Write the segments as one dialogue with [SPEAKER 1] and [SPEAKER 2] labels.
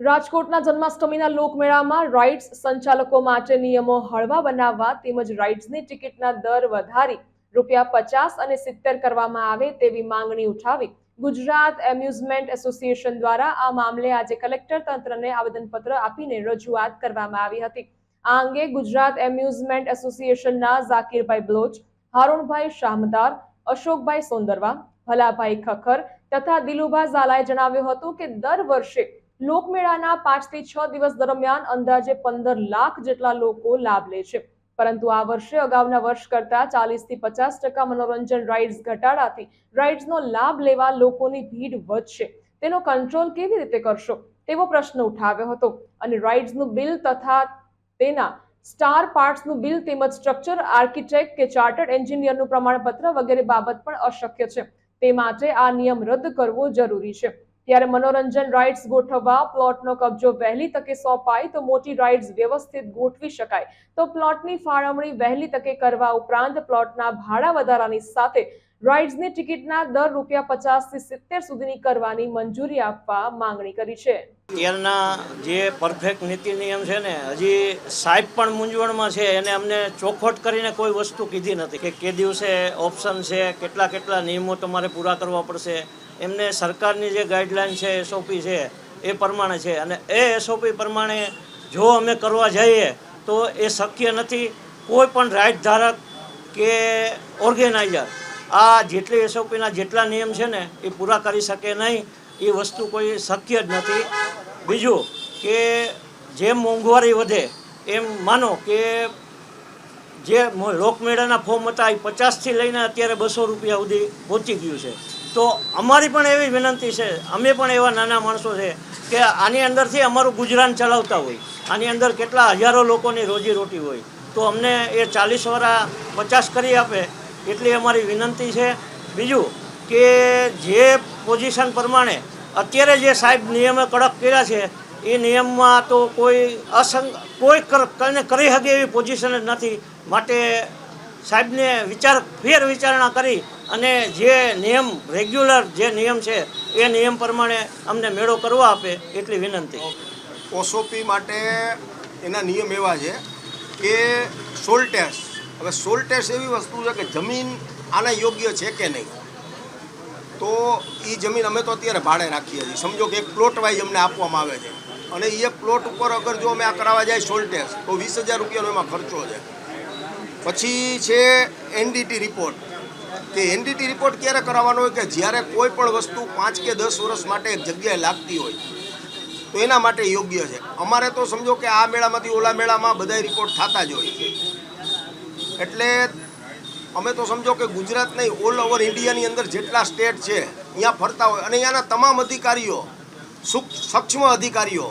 [SPEAKER 1] રાજકોટના જન્માષ્ટમીના લોકમેળામાં રાઇડ્સ સંચાલકો માટે નિયમો હળવા બનાવવા તેમજ રાઇડ્સની ટિકિટના દર વધારી રૂપિયા પચાસ અને સિત્તેર કરવામાં આવે તેવી માંગણી ઉઠાવી. ગુજરાત એમ્યુઝમેન્ટ એસોસિએશન દ્વારા આ મામલે આજે કલેક્ટર તંત્રને આવેદનપત્ર આપીને રજૂઆત કરવામાં આવી હતી. આ અંગે ગુજરાત એમ્યુઝમેન્ટ એસોસિએશનના ઝાકીરભાઈ બ્લોચ હારૂણભાઈ શામદાર, અશોકભાઈ સોંદરવા, ભલાભાઈ ખખર તથા દિલુભા ઝાલાએ જણાવ્યું હતું કે દર વર્ષે લોકમેળાના પાંચથી છ દિવસ દરમિયાન અંદાજે પંદર લાખ જેટલા લોકો લાભ લે છે. પરંતુ આ વર્ષે અગાઉના વર્ષ કરતા ચાલીસથી પચાસ ટકા મનોરંજન રાઇડ્સ ઘટાડાથી રાઇડ્સનો લાભ લેવા લોકોની ભીડ વધશે. તેનો કંટ્રોલ કેવી રીતે કરશો? તેવો પ્રશ્ન ઉઠાવ્યો હતો. અને રાઇડ્સનું બિલ તથા તેના સ્ટાર પાર્ટ્સનું બિલ તેમજ સ્ટ્રક્ચર આર્કિટેક્ટ કે ચાર્ટર્ડ એન્જિનિયરનું પ્રમાણપત્ર વગેરે બાબત પણ અશક્ય છે. તે માટે આ નિયમ રદ કરવો જરૂરી છે. ત્યારે મનોરંજન રાઇડ્સ ગોઠવવા પ્લોટનો કબજો વહેલી તકે સોંપાય તો મોટી રાઇડ્સ વ્યવસ્થિત ગોઠવી શકાય. તો પ્લોટની ફાળવણી વહેલી તકે કરવા ઉપરાંત પ્લોટના ભાડા વધારાની સાથે રાઇડ્સની ટિકિટના દર રૂપિયા પચાસથી સિત્તેર સુધીની કરવાની મંજૂરી આપવા માંગણી કરી છે.
[SPEAKER 2] અત્યારના જે પરફેક્ટ નીતિ નિયમ છે ને, હજી સાહેબ પણ મૂંઝવણમાં છે, એને અમને ચોખવટ કરીને કોઈ વસ્તુ કીધી નથી કે કે દિવસે ઓપ્શન છે કેટલા કેટલા નિયમો તમારે પૂરા કરવા પડશે એમને સરકારની જે ગાઈડલાઈન છે એસઓપી છે, એ પ્રમાણે છે. અને એ એસઓપી પ્રમાણે જો અમે કરવા જઈએ, તો એ શક્ય નથી કોઈ પણ રાઇટ ધારક કે ઓર્ગેનાઇઝર આ જેટલી એસઓપીના જેટલા નિયમ છે ને, એ પૂરા કરી શકે નહીં. એ વસ્તુ કોઈ શક્ય જ નથી. બીજું કે જેમ મોંઘવારી વધે, એમ માનો કે જે લોકમેળાના ફોર્મ હતા, એ પચાસથી લઈને અત્યારે બસો રૂપિયા સુધી પહોંચી ગયું છે. તો અમારી પણ એવી વિનંતી છે, અમે પણ એવા નાના માણસો છે કે આની અંદરથી અમારું ગુજરાન ચલાવતા હોય, આની અંદર કેટલા હજારો લોકોની રોજીરોટી હોય, તો અમને એ ચાલીસ વાળા પચાસ કરી આપે એટલી અમારી વિનંતી છે. બીજું કે જે પોઝિશન પ્રમાણે અત્યારે જે સાહેબ નિયમે કડક કર્યા છે, એ નિયમમાં તો કોઈ અસંગ, કોઈ કરી શકે એવી પોઝિશન જ નથી. માટે સાહેબને વિચાર ફેર વિચારણા કરી અને જે નિયમ રેગ્યુલર જે નિયમ છે, એ નિયમ પ્રમાણે અમને મેળો કરવા આપે એટલી વિનંતી.
[SPEAKER 3] ઓસોપી માટે એના નિયમ એવા છે કે સોલ ટેસ્ટ. હવે સોલ ટેસ્ટ એવી વસ્તુ છે કે જમીન આના યોગ્ય છે કે નહીં? તો એ જમીન અમે તો અત્યારે ભાડે રાખીએ છીએ. સમજો કે એક પ્લોટ વાઇઝ અમને આપવામાં આવે છે. અને એ પ્લોટ ઉપર અગર જો અમે આ કરાવવા જાય સોલ ટેસ્ટ, તો વીસ હજાર રૂપિયાનો એમાં ખર્ચો છે. પછી છે એનડીટી રિપોર્ટ તે એનડીટી રિપોર્ટ ક્યારે કરાવવાનો હોય કે જ્યારે કોઈ પણ વસ્તુ પાંચ કે દસ વર્ષ માટે એક જગ્યાએ લાગતી હોય, તો એના માટે યોગ્ય છે. અમારે તો સમજો કે આ મેળામાંથી ઓલા મેળામાં બધા રિપોર્ટ થતા જ હોય એટલે અમે તો સમજો કે ગુજરાત નહીં ઓલ ઓવર ઇન્ડિયાની અંદર જેટલા સ્ટેટ છે, અહીંયા ફરતા હોય અને અહીંયાના તમામ અધિકારીઓ, સુક, સક્ષમ અધિકારીઓ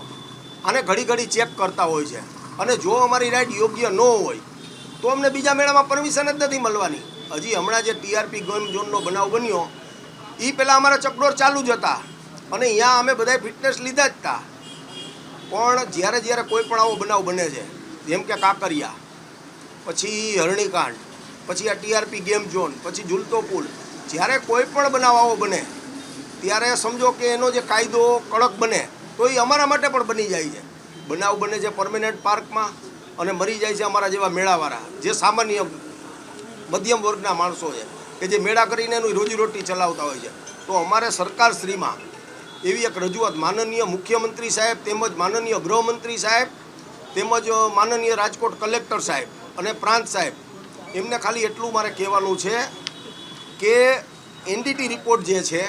[SPEAKER 3] આને ઘડી ઘડી ચેક કરતા હોય છે. અને જો અમારી રાઈડ યોગ્ય ન હોય, તો અમને બીજા મેળામાં પરમિશન જ નથી મળવાની. હજી હમણાં જે ટીઆરપી ગેમ ઝોનનો બનાવ બન્યો એ પહેલાં અમારા ચકડોર ચાલુ જ હતા. અને અહીંયા અમે બધાએ ફિટનેસ લીધા જ હતા પણ જ્યારે જ્યારે કોઈ પણ આવો બનાવ બને છે, જેમ કે કાંકરિયા, પછી હરણીકાંડ, પછી આ ટીઆરપી ગેમ ઝોન, પછી ઝૂલતો પુલ, જ્યારે કોઈ પણ બનાવ આવો બને, ત્યારે સમજો કે એનો જે કાયદો કડક બને, તો એ અમારા માટે પણ બની જાય છે. બનાવ બને છે પરમેનન્ટ પાર્કમાં અને મરી જાય છે અમારા જેવા મેળાવાળા, જે સામાન્ય મધ્યમ વર્ગના માણસો છે, કે જે મેળા કરીને એનું રોજીરોટી ચલાવતા હોય છે. તો અમારે સરકારશ્રીમાં એવી એક રજૂઆત માનનીય મુખ્યમંત્રી સાહેબ તેમજ માનનીય ગૃહમંત્રી સાહેબ તેમજ માનનીય રાજકોટ કલેક્ટર સાહેબ અને પ્રાંત સાહેબ, એમને ખાલી એટલું મારે કહેવાનું છે કે એનડીટી રિપોર્ટ જે છે